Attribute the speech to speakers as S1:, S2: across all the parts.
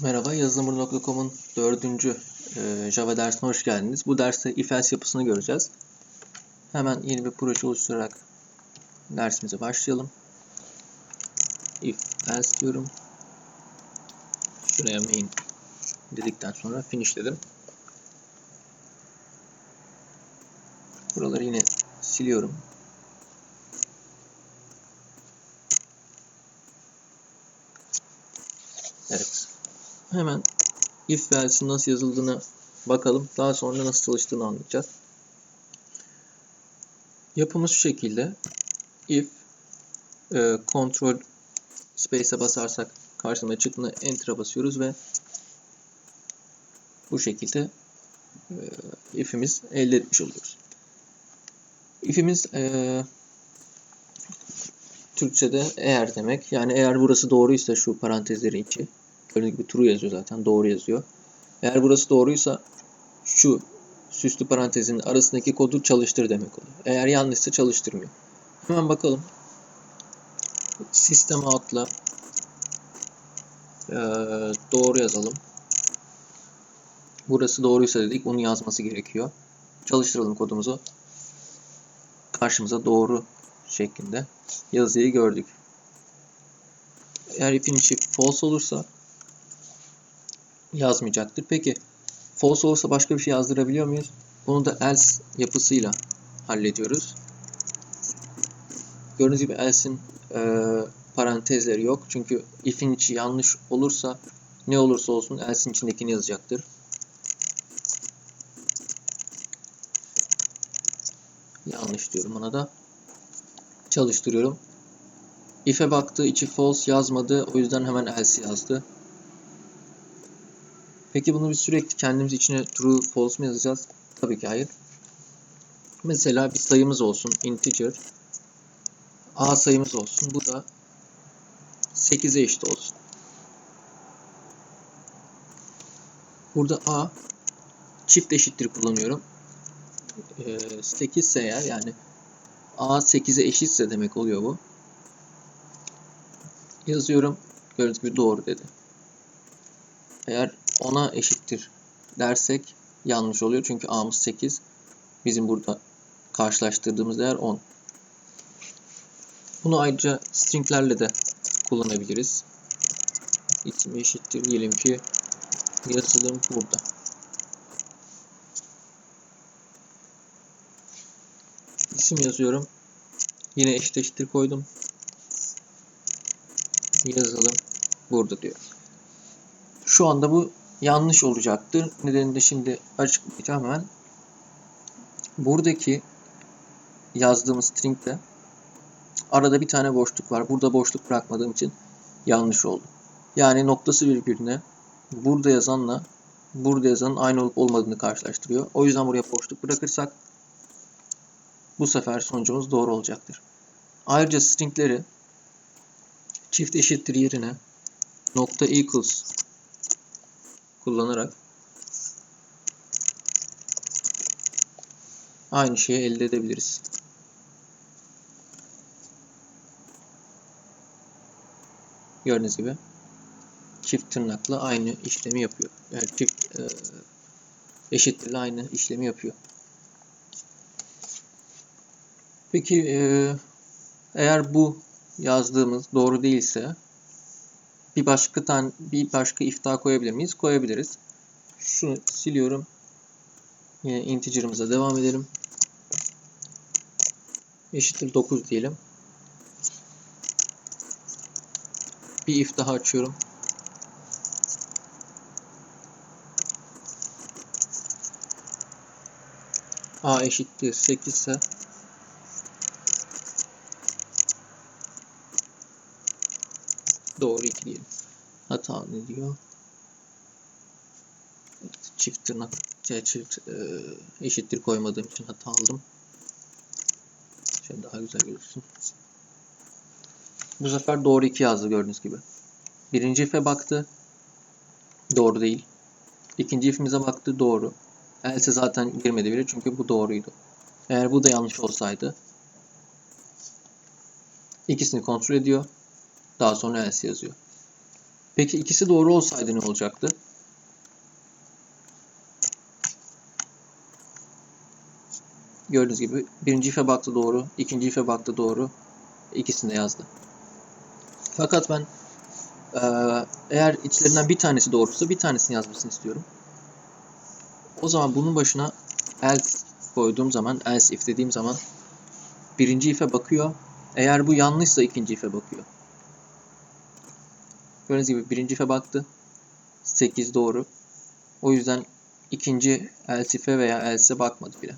S1: Merhaba, yazılımur.com'un dördüncü e, Java dersine hoş geldiniz. Bu derste if-else yapısını göreceğiz. Hemen yeni bir proje oluşturarak dersimize başlayalım. If-else diyorum. Şuraya main dedikten sonra finish dedim. Buraları yine siliyorum. Evet. Hemen if ve else'in nasıl yazıldığını bakalım. Daha sonra nasıl çalıştığını anlayacağız. Yapımız şu şekilde. If e, control space'e basarsak karşımıza çıktığında enter'a basıyoruz ve bu şekilde e, if'imiz elde etmiş oluyoruz. If'imiz e, Türkçe'de eğer demek. Yani eğer burası doğruysa şu parantezlerin içi. Gördüğünüz gibi true yazıyor zaten. Doğru yazıyor. Eğer burası doğruysa şu süslü parantezin arasındaki kodu çalıştır demek oluyor. Eğer yanlışsa çalıştırmıyor. Hemen bakalım. Sistem out'la ee, doğru yazalım. Burası doğruysa dedik. Onu yazması gerekiyor. Çalıştıralım kodumuzu. Karşımıza doğru şeklinde yazıyı gördük. Eğer if'in içi false olursa yazmayacaktır. Peki false olursa başka bir şey yazdırabiliyor muyuz? Bunu da else yapısıyla hallediyoruz. Gördüğünüz gibi else'in e, parantezleri yok. Çünkü if'in içi yanlış olursa ne olursa olsun else'in içindekini yazacaktır. Yanlış diyorum ona da. Çalıştırıyorum. If'e baktı, içi false yazmadı. O yüzden hemen else yazdı. Peki bunu biz sürekli kendimiz içine true, false mi yazacağız? Tabii ki hayır. Mesela bir sayımız olsun, integer. A sayımız olsun. Bu da 8'e eşit olsun. Burada A çift eşittir kullanıyorum. 8 ise eğer yani A 8'e eşitse demek oluyor bu. Yazıyorum. Gördüğünüz gibi doğru dedi. Eğer 10'a eşittir dersek yanlış oluyor. Çünkü A'mız 8. Bizim burada karşılaştırdığımız değer 10. Bunu ayrıca stringlerle de kullanabiliriz. İsim eşittir diyelim ki yazılım burada. İsim yazıyorum. Yine eşit eşittir koydum. Yazılım burada diyor. Şu anda bu yanlış olacaktır. Nedenini de şimdi açıklayacağım hemen. Buradaki yazdığımız string'de arada bir tane boşluk var. Burada boşluk bırakmadığım için yanlış oldu. Yani noktası virgülüne burada yazanla burada yazanın aynı olup olmadığını karşılaştırıyor. O yüzden buraya boşluk bırakırsak bu sefer sonucumuz doğru olacaktır. Ayrıca stringleri çift eşittir yerine nokta equals kullanarak aynı şeyi elde edebiliriz. Gördüğünüz gibi çift tırnakla aynı işlemi yapıyor. Yani çift e, eşittirle aynı işlemi yapıyor. Peki e, eğer bu yazdığımız doğru değilse bir başka tane bir başka if daha koyabilir miyiz? Koyabiliriz. Şunu siliyorum. Yine integer'ımıza devam edelim. Eşittir 9 diyelim. Bir if daha açıyorum. A eşittir 8 ise doğru 2 diyelim. Hata ne diyor? Çift tırnak çift e, eşittir koymadığım için hata aldım. Şöyle daha güzel gözüksün. Bu sefer doğru 2 yazdı gördüğünüz gibi. Birinci if'e baktı. Doğru değil. İkinci if'imize baktı. Doğru. Else zaten girmedi bile çünkü bu doğruydu. Eğer bu da yanlış olsaydı ikisini kontrol ediyor. Daha sonra else yazıyor. Peki ikisi doğru olsaydı ne olacaktı? Gördüğünüz gibi birinci ife baktı doğru, ikinci ife baktı doğru. İkisini de yazdı. Fakat ben eee, eğer içlerinden bir tanesi doğruysa bir tanesini yazmasını istiyorum. O zaman bunun başına else koyduğum zaman, else if dediğim zaman birinci ife bakıyor. Eğer bu yanlışsa ikinci ife bakıyor. Gördüğünüz gibi birinci ife baktı. 8 doğru. O yüzden ikinci else if'e veya else'e bakmadı bile.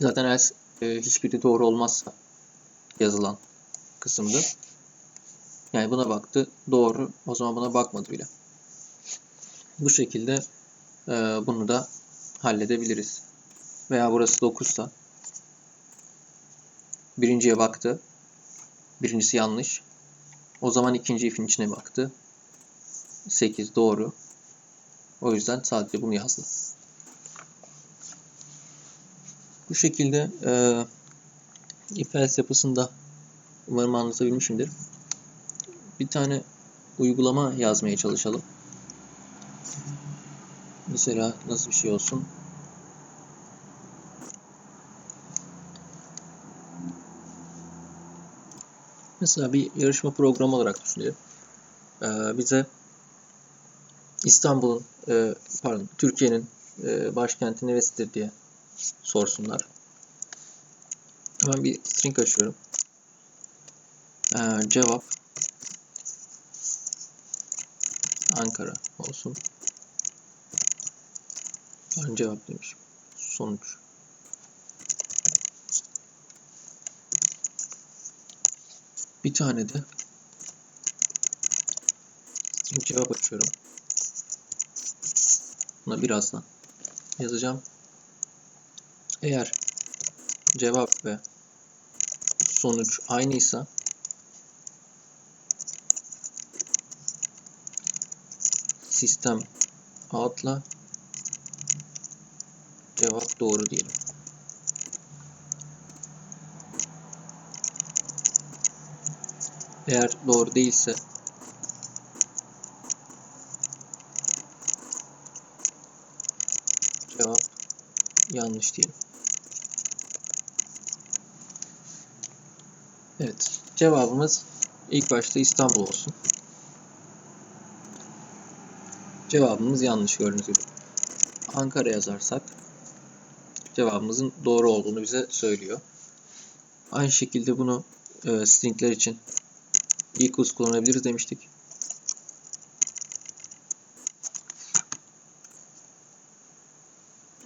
S1: Zaten else e, hiçbiri doğru olmazsa yazılan kısımdı. Yani buna baktı. Doğru. O zaman buna bakmadı bile. Bu şekilde e, bunu da halledebiliriz. Veya burası 9 sa birinciye baktı. Birincisi yanlış. O zaman ikinci ifin içine baktı. 8 doğru. O yüzden sadece bunu yazdı. Bu şekilde e, if else yapısında umarım anlatabilmişimdir. Bir tane uygulama yazmaya çalışalım. Mesela nasıl bir şey olsun? Mesela bir yarışma programı olarak düşünelim. Ee, bize İstanbul'un, e, pardon, Türkiye'nin e, başkenti neresidir diye sorsunlar. Hemen bir string açıyorum. Ee, cevap Ankara olsun. Ben cevap demişim. Sonuç. Bir tane de cevap açıyorum. Buna birazdan yazacağım. Eğer cevap ve sonuç aynıysa sistem out'la cevap doğru diyelim. Eğer doğru değilse cevap yanlış diyelim. Evet, cevabımız ilk başta İstanbul olsun. Cevabımız yanlış gördüğünüz gibi. Ankara yazarsak cevabımızın doğru olduğunu bize söylüyor. Aynı şekilde bunu e, stringler için equals kullanabiliriz demiştik.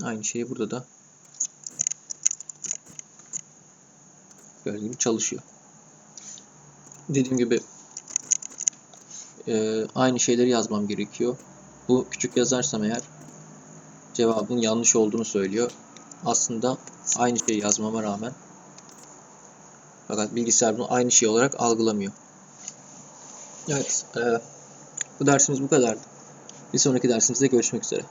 S1: Aynı şeyi burada da gördüğünüz çalışıyor. Dediğim gibi e, aynı şeyleri yazmam gerekiyor. Bu küçük yazarsam eğer cevabın yanlış olduğunu söylüyor. Aslında aynı şeyi yazmama rağmen fakat bilgisayar bunu aynı şey olarak algılamıyor. Evet, e, bu dersimiz bu kadardı. Bir sonraki dersimizde görüşmek üzere.